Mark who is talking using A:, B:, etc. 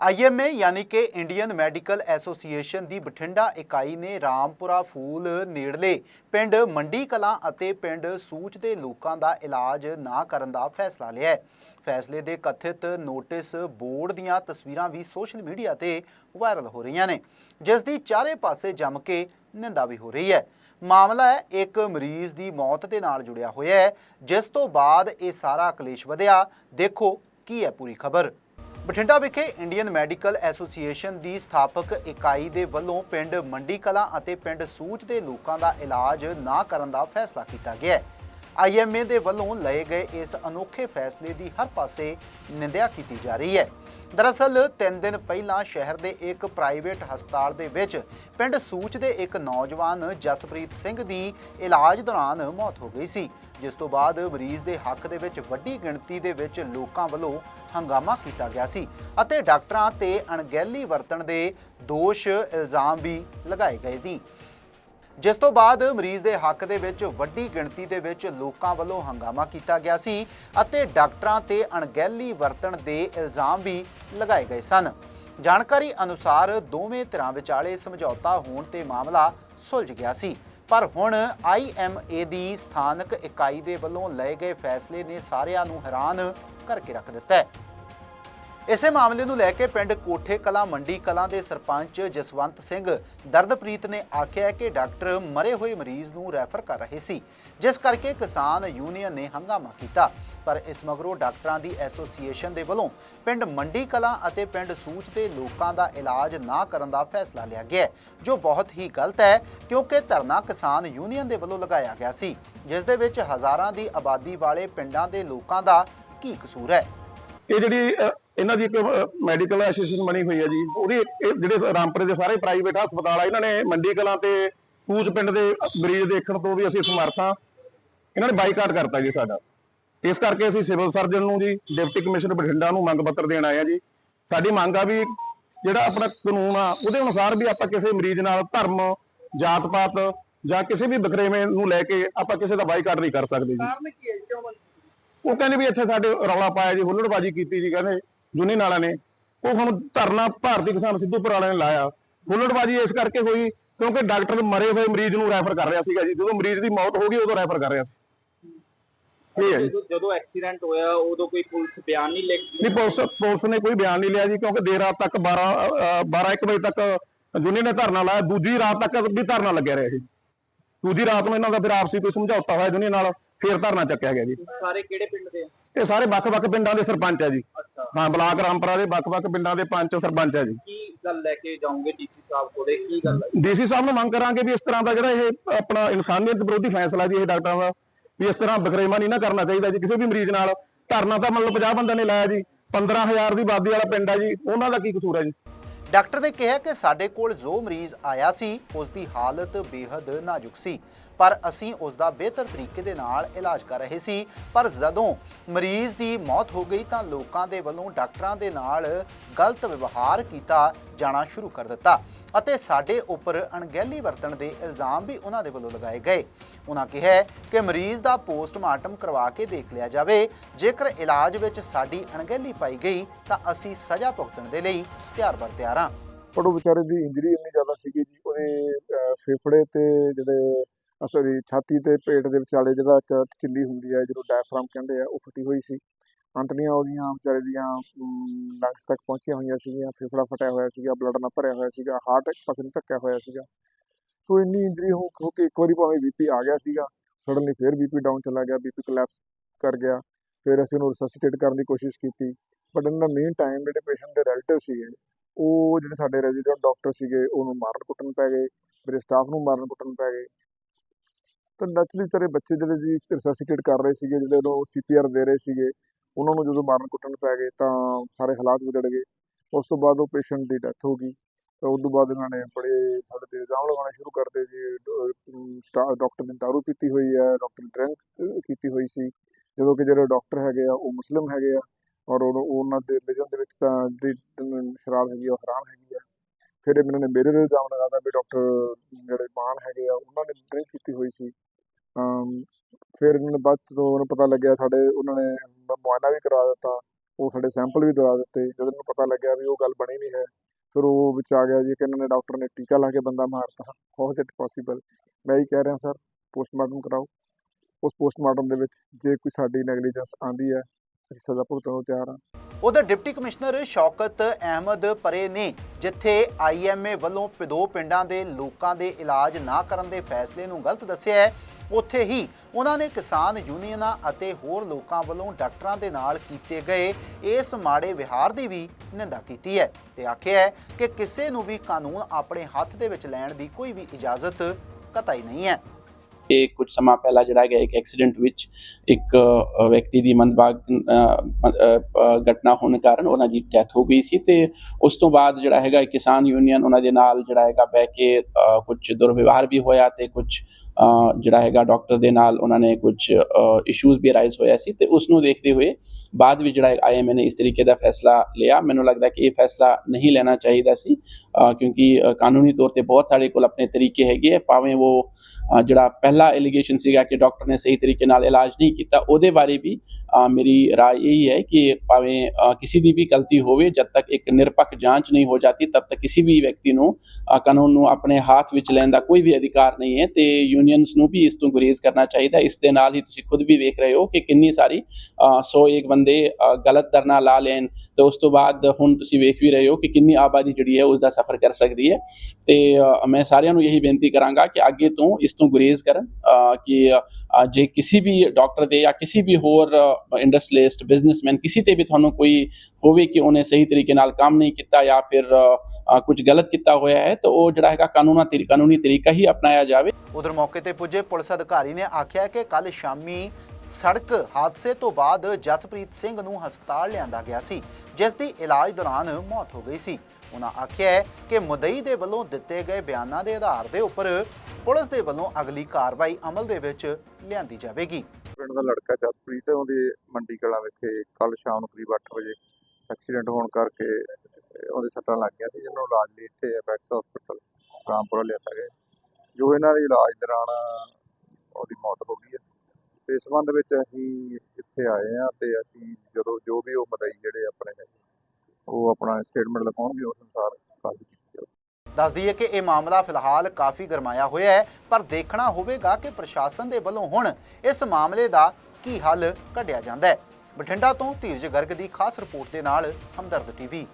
A: IMA ਯਾਨੀ ਕਿ Indian medical association ਦੀ ਬਠਿੰਡਾ ਇਕਾਈ ਨੇ ਰਾਮਪੁਰਾ ਫੂਲ ਨੇੜਲੇ ਪਿੰਡ ਮੰਡੀ ਕਲਾਂ ਅਤੇ ਪਿੰਡ ਸੂਚ ਦੇ ਲੋਕਾਂ ਦਾ ਇਲਾਜ ਨਾ ਕਰਨ ਦਾ ਫੈਸਲਾ ਲਿਆ ਹੈ। ਫੈਸਲੇ ਦੇ ਕਥਿਤ ਨੋਟਿਸ ਬੋਰਡ ਦੀਆਂ ਤਸਵੀਰਾਂ ਵੀ ਸੋਸ਼ਲ ਮੀਡੀਆ ਤੇ ਵਾਇਰਲ ਹੋ ਰਹੀਆਂ ਨੇ। ਜਿਸ ਦੀ ਚਾਰੇ ਪਾਸੇ ਜੰਮ ਕੇ ਨਿੰਦਾ ਵੀ ਹੋ ਰਹੀ ਹੈ। ਮਾਮਲਾ ਹੈ, ਇੱਕ ਮਰੀਜ਼ ਦੀ ਮੌਤ ਦੇ ਨਾਲ ਜੁੜਿਆ ਹੋਇਆ ਹੈ। ਜਿਸ ਤੋਂ ਬਾਅਦ ਇਹ ਸਾਰਾ ਕਲੇਸ਼ ਵਧਿਆ। ਦੇਖੋ ਕੀ ਹੈ ਪੂਰੀ ਖਬਰ। ਬਠਿੰਡਾ ਵਿਖੇ ਇੰਡੀਅਨ ਮੈਡੀਕਲ ਐਸੋਸੀਏਸ਼ਨ ਦੀ ਸਥਾਪਕ ਇਕਾਈ ਦੇ ਵੱਲੋਂ ਪਿੰਡ ਮੰਡੀ ਕਲਾਂ ਅਤੇ ਪਿੰਡ ਸੂਚ ਦੇ ਲੋਕਾਂ ਦਾ ਇਲਾਜ ਨਾ ਕਰਨ ਦਾ ਫੈਸਲਾ ਕੀਤਾ ਗਿਆ ਹੈ। ਆਈਐਮਏ ਦੇ ਵੱਲੋਂ ਲਏ ਗਏ ਇਸ ਅਨੋਖੇ ਫੈਸਲੇ ਦੀ ਹਰ ਪਾਸੇ ਨਿੰਦਿਆ ਕੀਤੀ ਜਾ ਰਹੀ ਹੈ। ਦਰਅਸਲ 3 ਦਿਨ ਪਹਿਲਾਂ ਸ਼ਹਿਰ ਦੇ ਇੱਕ ਪ੍ਰਾਈਵੇਟ ਹਸਪਤਾਲ ਦੇ ਵਿੱਚ ਪਿੰਡ ਸੂਚ ਦੇ ਇੱਕ ਨੌਜਵਾਨ ਜਸਪ੍ਰੀਤ ਸਿੰਘ ਦੀ ਇਲਾਜ ਦੌਰਾਨ ਮੌਤ ਹੋ ਗਈ ਸੀ, ਜਿਸ ਤੋਂ ਬਾਅਦ ਮਰੀਜ਼ ਦੇ ਹੱਕ ਦੇ ਵਿੱਚ ਵੱਡੀ ਗਿਣਤੀ ਦੇ ਵਿੱਚ ਲੋਕਾਂ ਵੱਲੋਂ ਹੰਗਾਮਾ ਕੀਤਾ ਗਿਆ ਸੀ ਅਤੇ ਡਾਕਟਰਾਂ ਤੇ ਅਣਗਹਿਲੀ ਵਰਤਣ ਦੇ ਦੋਸ਼ ਇਲਜ਼ਾਮ ਵੀ ਲਗਾਏ ਗਏ ਸੀ। ਜਿਸ ਤੋਂ ਬਾਅਦ ਮਰੀਜ਼ ਦੇ ਹੱਕ ਦੇ ਵਿੱਚ ਵੱਡੀ ਗਿਣਤੀ ਦੇ ਵਿੱਚ ਲੋਕਾਂ ਵੱਲੋਂ ਹੰਗਾਮਾ ਕੀਤਾ ਗਿਆ ਸੀ ਅਤੇ ਡਾਕਟਰਾਂ ਤੇ ਅਣਗਹਿਲੀ ਵਰਤਣ ਦੇ ਇਲਜ਼ਾਮ ਵੀ ਲਗਾਏ ਗਏ ਸਨ। ਜਾਣਕਾਰੀ ਅਨੁਸਾਰ ਦੋਵੇਂ ਧਿਰਾਂ ਵਿਚਾਲੇ ਸਮਝੌਤਾ ਹੋਣ ਤੇ ਮਾਮਲਾ ਸੁਲਝ ਗਿਆ ਸੀ। ਪਰ ਹੁਣ ਆਈਐਮਏ ਦੀ ਸਥਾਨਕ ਇਕਾਈ ਦੇ ਵੱਲੋਂ ਲਏ ਗਏ ਫੈਸਲੇ ਨੇ ਸਾਰਿਆਂ ਨੂੰ ਹੈਰਾਨ ਕਰਕੇ ਰੱਖ ਦਿੱਤਾ ਹੈ। ਇਸੇ ਮਾਮਲੇ ਨੂੰ ਲੈ ਕੇ ਪਿੰਡ ਕੋਠੇ ਕਲਾਂ ਮੰਡੀ ਕਲਾਂ ਦੇ ਸਰਪੰਚ ਜਸਵੰਤ ਸਿੰਘ ਦਰਦਪ੍ਰੀਤ ਨੇ ਆਖਿਆ ਕਿ ਡਾਕਟਰ ਮਰੇ ਹੋਏ ਮਰੀਜ਼ ਨੂੰ ਰੈਫਰ ਕਰ ਰਹੇ ਸੀ, ਜਿਸ ਕਰਕੇ ਕਿਸਾਨ ਯੂਨੀਅਨ ਨੇ ਹੰਗਾਮਾ ਕੀਤਾ। ਪਰ ਇਸ ਮਗਰੋਂ ਡਾਕਟਰਾਂ ਦੀ ਐਸੋਸੀਏਸ਼ਨ ਦੇ ਵੱਲੋਂ ਪਿੰਡ ਮੰਡੀ ਕਲਾਂ ਅਤੇ ਪਿੰਡ ਸੂਚ ਦੇ ਲੋਕਾਂ ਦਾ ਇਲਾਜ ਨਾ ਕਰਨ ਦਾ ਫੈਸਲਾ ਲਿਆ ਗਿਆ ਜੋ ਬਹੁਤ ਹੀ ਗਲਤ ਹੈ, ਕਿਉਂਕਿ ਧਰਨਾ ਕਿਸਾਨ ਯੂਨੀਅਨ ਦੇ ਵੱਲੋਂ ਲਗਾਇਆ ਗਿਆ ਸੀ, ਜਿਸ ਦੇ ਵਿੱਚ ਹਜ਼ਾਰਾਂ ਦੀ ਆਬਾਦੀ ਵਾਲੇ ਪਿੰਡਾਂ ਦੇ ਲੋਕਾਂ ਦਾ ਕੀ ਕਸੂਰ ਹੈ?
B: ਇਹ ਜਿਹੜੀ ਇਹਨਾਂ ਦੀ ਇੱਕ ਮੈਡੀਕਲ ਐਸੋਸੀਏਸ਼ਨ ਬਣੀ ਹੋਈ ਹੈ ਜੀ। ਉਹਦੀ ਇਹ ਜਿਹੜੇ ਰਾਮਪੁਰੇ ਦੇ ਸਾਰੇ ਪ੍ਰਾਈਵੇਟ ਹਸਪਤਾਲ ਆ ਇਹਨਾਂ ਨੇ ਮੰਡੀ ਕਲਾਂ ਤੇ ਕੂਚ ਪਿੰਡ ਦੇ ਮਰੀਜ਼ ਦੇਖਣ ਤੋਂ ਵੀ ਅਸੀਂ ਸਮਰਥ ਇਹਨਾਂ ਨੇ ਬਾਈਕਾਟ ਕਰਤਾ ਜੀ ਸਾਡਾ। ਇਸ ਕਰਕੇ ਅਸੀਂ ਸਿਵਲ ਸਰਜਨ ਨੂੰ ਜੀ ਡਿਪਟੀ ਕਮਿਸ਼ਨਰ ਬਠਿੰਡਾ ਨੂੰ ਮੰਗ ਪੱਤਰ ਦੇਣ ਆਏ ਆ ਜੀ। ਸਾਡੀ ਮੰਗ ਆ ਵੀ ਜਿਹੜਾ ਆਪਣਾ ਕਾਨੂੰਨ ਆ ਉਹਦੇ ਅਨੁਸਾਰ ਵੀ ਆਪਾਂ ਕਿਸੇ ਮਰੀਜ਼ ਨਾਲ ਧਰਮ ਜਾਤ ਪਾਤ ਜਾਂ ਕਿਸੇ ਵੀ ਬਕਰੇਵੇਂ ਨੂੰ ਲੈ ਕੇ ਆਪਾਂ ਕਿਸੇ ਦਾ ਬਾਈਕਾਟ ਨਹੀਂ ਕਰ ਸਕਦੇ ਜੀ।
C: ਕਾਰਨ ਕੀ ਹੈ ਜੀ? ਕਿਉਂ ਬੰਦ
B: ਉਹ ਕਹਿੰਦੇ ਵੀ ਇੱਥੇ ਸਾਡੇ ਰੌਲਾ ਪਾਇਆ ਜੀ ਹੁੱਲੜਬਾਜੀ ਕੀਤੀ ਜੀ ਕਹਿੰਦੇ। ਜੁਨੀ ਨਾਲਾਂ ਨੇ ਉਹ ਹੁਣ ਧਰਨਾ ਭਾਰਤੀ ਕਿਸਾਨ ਸਿੱਧੂਪੁਰ ਵਾਲਿਆਂ ਨੇ ਲਾਇਆ। ਹੁੱਲੜਬਾਜੀ ਇਸ ਕਰਕੇ ਹੋਈ ਕਿਉਂਕਿ ਡਾਕਟਰ ਮਰੇ ਹੋਏ ਮਰੀਜ਼ ਨੂੰ ਰੈਫਰ ਕਰ ਰਿਹਾ ਸੀਗਾ ਜੀ। ਜਦੋਂ ਮਰੀਜ਼ ਦੀ ਮੌਤ ਹੋ ਗਈ ਉਦੋਂ ਰੈਫਰ ਕਰ ਰਿਹਾ ਸੀ।
C: ਜਦੋਂ ਜਦੋਂ ਐਕਸੀਡੈਂਟ ਹੋਇਆ ਉਦੋਂ ਕੋਈ ਪੁਲਿਸ ਬਿਆਨ ਨਹੀਂ ਲਿਖ
B: ਨਹੀਂ ਪੁਲਿਸ ਪੁਲਿਸ ਨੇ ਕੋਈ ਬਿਆਨ ਨਹੀਂ ਲਿਆ ਜੀ ਕਿਉਂਕਿ ਦੇਰ ਰਾਤ ਤੱਕ 12 ਅ, 12 1 ਵਜੇ ਤੱਕ ਜੁਨੀ ਨੇ ਧਰਨਾ ਲਾਇਆ। ਦੂਜੀ ਰਾਤ ਤੱਕ ਵੀ ਧਰਨਾ ਲੱਗਿਆ ਰਿਹਾ ਜੀ। ਦੂਜੀ ਰਾਤ ਨੂੰ ਇਹਨਾਂ ਦਾ ਫਿਰ ਆਪਸੀ ਕੋਈ ਸਮਝੌਤਾ ਹੋਇਆ ਜੁਨੀ ਨਾਲ। ਫਿਰ ਧਰਨਾ ਚੱਕਿਆ ਗਿਆ ਜੀ।
C: ਸਾਰੇ ਕਿਹੜੇ ਪਿੰਡ ਦੇ ਆ?
B: ਇਹ ਸਾਰੇ ਵੱਖ-ਵੱਖ ਪਿੰਡਾਂ ਦੇ ਸਰਪੰਚ ਹੈ ਜੀ। ਹਾਂ ਬਲਾਕ ਰਾਮਪੁਰਾ ਦੇ ਵੱਖ-ਵੱਖ ਪਿੰਡਾਂ ਦੇ ਪੰਚ ਸਰਪੰਚ ਹੈ ਜੀ।
C: ਕੀ ਗੱਲ ਲੈ ਕੇ ਜਾਓਗੇ ਡੀਸੀ ਸਾਹਿਬ ਕੋਲੇ? ਕੀ ਗੱਲ ਹੈ
B: ਡੀਸੀ ਸਾਹਿਬ ਨੂੰ ਮੰਗ ਕਰਾਂਗੇ ਵੀ ਇਸ ਤਰ੍ਹਾਂ ਦਾ ਜਿਹੜਾ ਇਹ ਆਪਣਾ ਇਨਸਾਨੀਅਤ ਵਿਰੋਧੀ ਫੈਸਲਾ ਜੀ ਇਹ ਡਾਕਟਰਾਂ ਦਾ ਵੀ ਇਸ ਤਰ੍ਹਾਂ ਬਕਰੇਮਾ ਨਹੀਂ ਨਾ ਕਰਨਾ ਚਾਹੀਦਾ ਜੀ। ਕਿਸੇ ਵੀ ਮਰੀਜ਼ ਨਾਲ ਧਰਨਾ ਤਾਂ ਮਤਲਬ 50 ਬੰਦਿਆਂ ਨੇ ਲਾਇਆ ਜੀ 15000 ਦੀ ਆਬਾਦੀ ਵਾਲਾ ਪਿੰਡ ਹੈ ਜੀ ਉਹਨਾਂ ਦਾ ਕੀ ਕਸੂਰ ਹੈ ਜੀ?
A: ਡਾਕਟਰ ਨੇ ਕਿਹਾ ਕਿ ਸਾਡੇ ਕੋਲ ਜੋ ਮਰੀਜ਼ ਆਇਆ ਸੀ ਉਸ ਦੀ ਹਾਲਤ ਬੇहद ਨਾਜ਼ੁਕ ਸੀ। ਪਰ ਅਸੀਂ ਉਸ ਦਾ ਬਿਹਤਰ ਤਰੀਕੇ ਦੇ ਨਾਲ ਇਲਾਜ ਕਰ ਰਹੇ ਸੀ। ਪਰ ਜਦੋਂ ਮਰੀਜ਼ ਦੀ ਮੌਤ ਹੋ ਗਈ ਤਾਂ ਲੋਕਾਂ ਦੇ ਵੱਲੋਂ ਡਾਕਟਰਾਂ ਦੇ ਨਾਲ ਗਲਤ ਵਿਵਹਾਰ ਕੀਤਾ ਜਾਣਾ ਸ਼ੁਰੂ ਕਰ ਦਿੱਤਾ ਅਤੇ ਸਾਡੇ ਉੱਪਰ ਅਣਗਹਿਲੀ ਵਰਤਣ ਦੇ ਇਲਜ਼ਾਮ ਵੀ ਉਹਨਾਂ ਦੇ ਵੱਲੋਂ ਲਗਾਏ ਗਏ। ਉਹਨਾਂ ਕਿਹਾ ਕਿ ਮਰੀਜ਼ ਦਾ ਪੋਸਟਮਾਰਟਮ ਕਰਵਾ ਕੇ ਦੇਖ ਲਿਆ ਜਾਵੇ। ਜੇਕਰ ਇਲਾਜ ਵਿੱਚ ਸਾਡੀ ਅਣਗਹਿਲੀ ਪਾਈ ਗਈ ਤਾਂ ਅਸੀਂ ਸਜ਼ਾ ਭੁਗਤਣ ਦੇ ਲਈ ਤਿਆਰ ਬਰ ਤਿਆਰ ਹਾਂ।
D: ਪਰ ਉਹ ਵਿਚਾਰੇ ਦੀ ਇੰਜਰੀ ਇੰਨੀ ਜ਼ਿਆਦਾ ਸੀਗੀ ਜੀ ਉਹਦੇ ਫੇਫੜੇ ਤੇ ਜਿਹੜੇ ਸੌਰੀ ਛਾਤੀ ਤੇ ਪੇਟ ਦੇ ਵਿਚਾਲੇ ਜਿਹੜਾ ਇੱਕ ਝਿੱਲੀ ਹੁੰਦੀ ਹੈ ਜਿਹਨੂੰ ਡਾਇਫਰਾਮ ਕਹਿੰਦੇ ਆ, ਉਹ ਫਟੀ ਹੋਈ ਸੀ। ਅੰਤੜੀਆਂ ਉਹਦੀਆਂ ਵਿਚਾਰੇ ਦੀਆਂ ਲੰਗਸ ਤੱਕ ਪਹੁੰਚੀਆਂ ਹੋਈਆਂ ਸੀਗੀਆਂ ਫੇਫੜਾ ਫਟਿਆ ਹੋਇਆ ਸੀਗਾ ਬਲੱਡ ਨਾਲ ਭਰਿਆ ਹੋਇਆ ਸੀਗਾ ਹਾਰਟ ਇੱਕ ਪਾਸੇ ਨੂੰ ਧੱਕਿਆ ਹੋਇਆ ਸੀਗਾ। ਸੋ ਇੰਨੀ ਇੰਜਰੀ ਹੋ ਹੋ ਕੇ ਇੱਕ ਵਾਰੀ ਭਾਵੇਂ ਬੀਪੀ ਆ ਗਿਆ ਸੀਗਾ ਸਡਨਲੀ ਫਿਰ ਬੀਪੀ ਡਾਊਨ ਚਲਾ ਗਿਆ ਬੀਪੀ ਕੋਲੈਪਸ ਕਰ ਗਿਆ, ਫਿਰ ਅਸੀਂ ਉਹਨੂੰ ਰਿਸੈਸਿਟੇਟ ਕਰਨ ਦੀ ਕੋਸ਼ਿਸ਼ ਕੀਤੀ। But in the main time ਜਿਹੜੇ ਪੇਸ਼ੈਂਟ ਦੇ ਰਿਲੇਟਿਵ ਸੀਗੇ, ਉਹ ਜਿਹੜੇ ਸਾਡੇ ਰੈਜ਼ੀਡੈਂਟ ਡਾਕਟਰ ਸੀਗੇ, ਉਹਨੂੰ ਮਾਰਨ ਕੁੱਟਣ ਪੈ ਗਏ, ਮੇਰੇ ਸਟਾਫ ਨੂੰ ਮਾਰਨ ਕੁੱਟਣ ਪੈ ਗਏ। ਤਾਂ ਨੈਚੁਰਲੀ ਵਿਚਾਰੇ ਬੱਚੇ ਜਿਹੜੇ ਜੀ ਰਿਸੈਸਿਟੇਟ ਕਰ ਰਹੇ ਸੀਗੇ, ਜਿਹੜੇ ਨੂੰ ਸੀਪੀਆਰ ਦੇ ਰਹੇ ਸੀਗੇ, ਉਹਨਾਂ ਨੂੰ ਜਦੋਂ ਮਾਰਨ ਕੁੱਟਣ ਪੈ ਗਏ ਤਾਂ ਸਾਰੇ ਹਾਲਾਤ ਵਿਗੜ ਗਏ। ਉਸ ਤੋਂ ਬਾਅਦ ਉਹ ਪੇਸ਼ੈਂਟ ਦੀ ਡੈਥ ਹੋ ਗਈ। ਤਾਂ ਉਸ ਤੋਂ ਬਾਅਦ ਇਹਨਾਂ ਨੇ ਬੜੇ ਸਾਡੇ ਤੇ ਇਲਜ਼ਾਮ ਲਗਾਉਣੇ ਸ਼ੁਰੂ ਕਰਦੇ ਜੀ। ਡਾਕਟਰ ਨੇ ਦਾਰੂ ਪੀਤੀ ਹੋਈ ਹੈ ਡਾਕਟਰ ਨੇ ਡਰਿੰਕ ਕੀਤੀ ਹੋਈ ਸੀ। ਜਦੋਂ ਕਿ ਜਿਹੜੇ ਡਾਕਟਰ ਹੈਗੇ ਆ, ਉਹ ਮੁਸਲਿਮ ਹੈਗੇ ਆ। ਔਰ ਉਹ- ਉਹਨਾਂ ਦੇ ਰਿਲੀਜਨ ਦੇ ਵਿੱਚ ਤਾਂ ਜਿਹੜੀ ਸ਼ਰਾਬ ਹੈਗੀ ਆ, ਉਹ ਹਰਾਮ ਹੈਗੀ ਆ। ਫਿਰ ਇਹਨਾਂ ਨੇ ਮੇਰੇ ਤੇ ਇਲਜ਼ਾਮ ਲਗਾਤਾ ਵੀ ਡਾਕਟਰ ਜਿਹੜੇ ਮਾਨ ਹੈਗੇ ਆ, ਉਹਨਾਂ ਨੇ ਡਰਿੰਕ ਕੀਤੀ ਹੋਈ ਸੀ। ਫਿਰ ਇਹਨਾਂ ਨੇ ਬਾਅਦ 'ਚ ਉਹਨੂੰ ਪਤਾ ਲੱਗਿਆ ਸਾਡੇ, ਉਹਨਾਂ ਨੇ ਮੁਆਇਨਾ ਵੀ ਕਰਾ ਦਿੱਤਾ। ਉਹ ਸਾਡੇ ਸੈਂਪਲ ਵੀ ਦਵਾ ਦਿੱਤੇ। ਜਦੋਂ ਨੂੰ ਪਤਾ ਲੱਗਿਆ ਵੀ ਉਹ ਗੱਲ ਬਣੀ ਨਹੀਂ ਹੈ, ਫਿਰ ਉਹ ਵਿੱਚ ਆ ਗਿਆ ਜੀ ਕਿ ਇਹਨਾਂ ਨੇ ਡਾਕਟਰ ਨੇ ਟੀਕਾ ਲਾ ਕੇ ਬੰਦਾ ਮਾਰਤਾ। ਹਾਊ ਇਜ਼ ਇਟ ਪੋਸੀਬਲ ਮੈਂ ਹੀ ਕਹਿ ਰਿਹਾ, ਸਰ ਪੋਸਟਮਾਰਟਮ ਕਰਾਓ। ਉਸ ਪੋਸਟਮਾਰਟਮ ਦੇ ਵਿੱਚ ਜੇ ਕੋਈ ਸਾਡੀ ਨੈਗਲੀਜੈਂਸ ਆਂਦੀ ਹੈ, ਅਸੀਂ ਸਜ਼ਾ ਭੁਗਤਣ ਨੂੰ ਤਿਆਰ ਹਾਂ।
A: ਉਧਰ ਡਿਪਟੀ ਕਮਿਸ਼ਨਰ ਸ਼ੌਕਤ ਅਹਿਮਦ ਪਰੇ ਨੇ ਜਿੱਥੇ ਆਈਐਮਏ ਵੱਲੋਂ ਪ- ਦੋ ਪਿੰਡਾਂ ਦੇ ਲੋਕਾਂ ਦੇ ਇਲਾਜ ਨਾ ਕਰਨ ਦੇ ਫੈਸਲੇ ਨੂੰ ਗਲਤ ਦੱਸਿਆ ਹੈ, ਉੱਥੇ ਹੀ ਉਹਨਾਂ ਨੇ ਕਿਸਾਨ ਯੂਨੀਅਨਾਂ ਅਤੇ ਹੋਰ ਲੋਕਾਂ ਵੱਲੋਂ ਡਾਕਟਰਾਂ ਦੇ ਨਾਲ ਕੀਤੇ ਗਏ ਇਸ ਮਾੜੇ ਵਿਹਾਰ ਦੀ ਵੀ ਨਿੰਦਾ ਕੀਤੀ ਹੈ ਤੇ ਆਖਿਆ ਹੈ ਕਿ ਕਿਸੇ ਨੂੰ ਵੀ ਕਾਨੂੰਨ ਆਪਣੇ ਹੱਥ ਦੇ ਵਿੱਚ ਲੈਣ ਦੀ ਕੋਈ ਵੀ ਇਜਾਜ਼ਤ ਕਤਈ ਨਹੀਂ ਹੈ।
E: ਇਹ ਕੁਝ ਸਮਾਂ ਪਹਿਲਾਂ ਜਿਹੜਾ ਹੈਗਾ ਇੱਕ ਐਕਸੀਡੈਂਟ ਵਿੱਚ ਇੱਕ ਵਿਅਕਤੀ ਦੀ ਮੰਦਭਾਗ ਘਟਨਾ ਹੋਣ ਕਾਰਨ ਉਹਨਾਂ ਦੀ ਡੈਥ ਹੋ ਗਈ ਸੀ ਤੇ ਉਸ ਤੋਂ ਬਾਅਦ ਜਿਹੜਾ ਹੈਗਾ ਕਿਸਾਨ ਯੂਨੀਅਨ ਉਹਨਾਂ ਦੇ ਨਾਲ ਜਿਹੜਾ ਹੈਗਾ ਬਹਿ ਕੇ ਅ, ਕੁਝ ਦੁਰਵਿਵਹਾਰ ਵੀ ਹੋਇਆ ਤੇ ਕੁਝ ਜਿਹੜਾ ਹੈਗਾ ਡਾਕਟਰ ਦੇ ਨਾਲ ਉਹਨਾਂ ਨੇ ਕੁਝ ਇਸ਼ੂਜ਼ ਵੀ ਰਾਈਜ਼ ਹੋਇਆ ਸੀ ਤੇ ਉਸ ਨੂੰ ਦੇਖਦੇ ਹੋਏ ਬਾਅਦ ਵਿੱਚ ਜਿਹੜਾ ਆਈਐਮਏ ਨੇ ਇਸ ਤਰੀਕੇ ਦਾ ਫੈਸਲਾ ਲਿਆ ਮੈਨੂੰ ਲੱਗਦਾ ਕਿ ਇਹ ਫੈਸਲਾ ਨਹੀਂ ਲੈਣਾ ਚਾਹੀਦਾ ਸੀ ਅ, ਕਿਉਂਕਿ ਅ, ਕਾਨੂੰਨੀ ਤੌਰ ਤੇ ਬਹੁਤ ਸਾਰੇ ਕੋਲ ਆਪਣੇ ਤਰੀਕੇ ਹੈਗੇ ਆ ਭਾਵੇਂ ਉਹ ਅ, ਜਿਹੜਾ ਪਹਿਲਾ ਐਲੀਗੇਸ਼ਨ ਸੀਗਾ ਕਿ ਡਾਕਟਰ ਨੇ ਸਹੀ ਤਰੀਕੇ ਨਾਲ ਇਲਾਜ ਨਹੀਂ ਕੀਤਾ ਉਹਦੇ ਬਾਰੇ ਵੀ ਅ, ਮੇਰੀ رائے ਇਹੀ ਹੈ ਕਿ ਭਾਵੇਂ ਅ, ਕਿਸੇ ਦੀ ਵੀ ਗਲਤੀ ਹੋਵੇ ਜਦ ਤੱਕ ਇੱਕ ਨਿਰਪੱਖ ਜਾਂਚ ਨਹੀਂ ਹੋ ਜਾਂਦੀ ਤਬ ਤੱਕ ਕਿਸੇ ਵੀ ਵਿਅਕਤੀ ਨੂੰ ਅ, ਕਾਨੂੰਨ ਨੂੰ ਆਪਣੇ ਹੱਥ ਵਿੱਚ ਲੈਣ ਦਾ ਕੋਈ ਵੀ ਅਧਿਕਾਰ ਨਹੀਂ ਹੈ ਤੇ ਯੂਨੀਅਨਸ ਨੂੰ ਵੀ ਇਸ ਤੋਂ ਗੁਰੇਜ਼ ਕਰਨਾ ਚਾਹੀਦਾ ਇਸ ਦੇ ਨਾਲ ਹੀ ਤੁਸੀਂ ਖੁਦ ਵੀ ਵੇਖ ਰਹੇ ਹੋ ਕਿ ਕਿੰਨੀ ਸਾਰੀ 100 ਇੱਕ ਬੰਦੇ ਅ, ਗਲਤ ਧਰਨਾ ਲਾ ਲੈਣ ਤੇ ਉਸ ਤੋਂ ਬਾਅਦ ਹੁਣ ਤੁਸੀਂ ਵੇਖ ਵੀ ਰਹੇ ਹੋ ਕਿ ਕਿੰਨੀ ਆਬਾਦੀ ਜਿਹੜੀ ਹੈ ਉਸ ਦਾ ਸਫਰ ਕਰ ਸਕਦੀ ਹੈ। ਤੇ ਮੈਂ ਸਾਰਿਆਂ ਨੂੰ ਇਹੀ ਬੇਨਤੀ ਕਰਾਂਗਾ ਕਿ ਅੱਗੇ ਤੋਂ ਇਸ ਤੋਂ ਗੁਰੇਜ਼ ਕਰਨ ਕਿ ਜੇ ਕਿਸੇ ਵੀ ਡਾਕਟਰ ਦੇ ਜਾਂ ਕਿਸੇ ਵੀ ਹੋਰ ਇੰਡਸਟਰੀਲਿਸਟ ਬਿਜ਼ਨਸਮੈਨ ਕਿਸੇ ਤੇ ਵੀ ਤੁਹਾਨੂੰ ਕੋਈ ਹੋਵੇ ਕਿ ਉਹਨੇ ਸਹੀ ਤਰੀਕੇ ਨਾਲ ਕੰਮ ਨਹੀਂ ਕੀਤਾ ਜਾਂ ਫਿਰ ਕੁਝ ਗਲਤ ਕੀਤਾ ਹੋਇਆ ਹੈ ਤਾਂ ਉਹ ਜਿਹੜਾ ਹੈਗਾ ਕਾਨੂੰਨਾ ਤਰੀ- ਕਾਨੂੰਨੀ ਤਰੀਕਾ ਹੀ ਅਪਣਾਇਆ ਜਾਵੇ।
A: ਉਧਰ ਮੌਕੇ ਤੇ ਪੁੱਜੇ ਪੁਲਿਸ ਅਧਿਕਾਰੀ ਨੇ ਆਖਿਆ ਕਿ ਕੱਲ ਸ਼ਾਮੀ ਸੜਕ ਹਾਦਸੇ ਤੋਂ ਬਾਅਦ ਜਸਪ੍ਰੀਤ ਸਿੰਘ ਨੂੰ ਹਸਪਤਾਲ ਲਿਆਂਦਾ ਗਿਆ ਸੀ, ਜਿਸ ਦੀ ਇਲਾਜ ਦੌਰਾਨ ਮੌਤ ਹੋ ਗਈ ਸੀ। ਉਹਨਾਂ ਆਖਿਆ ਹੈ ਕਿ ਮੁਦਈ ਦੇ ਵੱਲੋਂ ਦਿੱਤੇ ਗਏ ਬਿਆਨਾਂ ਦੇ ਆਧਾਰ ਦੇ ਉੱਪਰ ਪੁਲਿਸ ਦੇ ਵੱਲੋਂ ਅਗਲੀ ਕਾਰਵਾਈ ਅਮਲ ਦੇ ਵਿੱਚ ਲਿਆਂਦੀ ਜਾਵੇਗੀ।
D: ਪਿੰਡ ਦਾ ਲੜਕਾ ਜਸਪ੍ਰੀਤ ਉਹਦੇ ਮੰਡੀ ਕਲਾਂ ਵਿਖੇ ਕੱਲ ਸ਼ਾਮ ਨੂੰ ਕਰੀਬ 8 ਵਜੇ ਐਕਸੀਡੈਂਟ ਹੋਣ ਕਰਕੇ ਉਹਦੇ ਸੱਟਾਂ ਲੱਗ ਗਿਆ ਸੀ, ਜਿਹਨੂੰ ਇਲਾਜ ਲਈ ਇੱਥੇ ਐਪੈਕਸ ਹਸਪੀਟਲ ਰਾਮਪੁਰਾ ਲਿਆਤਾ ਗਿਆ। ਜੋ ਇਹਨਾਂ ਦੇ ਇਲਾਜ ਦੌਰਾਨ ਉਹਦੀ ਮੌਤ ਹੋ ਗਈ ਹੈ। ਇਸ ਸੰਬੰਧ ਵਿੱਚ ਅਸੀਂ ਇੱਥੇ ਆਏ ਹਾਂ ਤੇ ਅਸੀਂ ਜਦੋਂ ਜੋ ਵੀ ਉਹ ਮਦਈ ਜਿਹੜੇ ਆਪਣੇ ਉਹ ਆਪਣਾ ਸਟੇਟਮੈਂਟ ਲਿਖਾਉਣਗੇ ਉਸ ਅਨੁਸਾਰ ਕਾਰਵਾਈ ਕੀਤੀ ਜਾਊਗੀ
A: ਦੱਸ ਦਈਏ ਕਿ ਇਹ ਮਾਮਲਾ ਫਿਲਹਾਲ ਕਾਫੀ ਗਰਮਾਇਆ ਹੋਇਆ ਹੈ, ਪਰ ਦੇਖਣਾ ਹੋਵੇਗਾ ਕਿ ਪ੍ਰਸ਼ਾਸਨ ਦੇ ਵੱਲੋਂ ਹੁਣ ਇਸ ਮਾਮਲੇ ਦਾ ਕੀ ਹੱਲ ਕੱਢਿਆ ਜਾਂਦਾ ਹੈ। ਬਠਿੰਡਾ ਤੋਂ ਧੀਰਜ ਗਰਗ ਦੀ ਖਾਸ ਰਿਪੋਰਟ ਦੇ ਨਾਲ ਹਮਦਰਦ ਟੀਵੀ।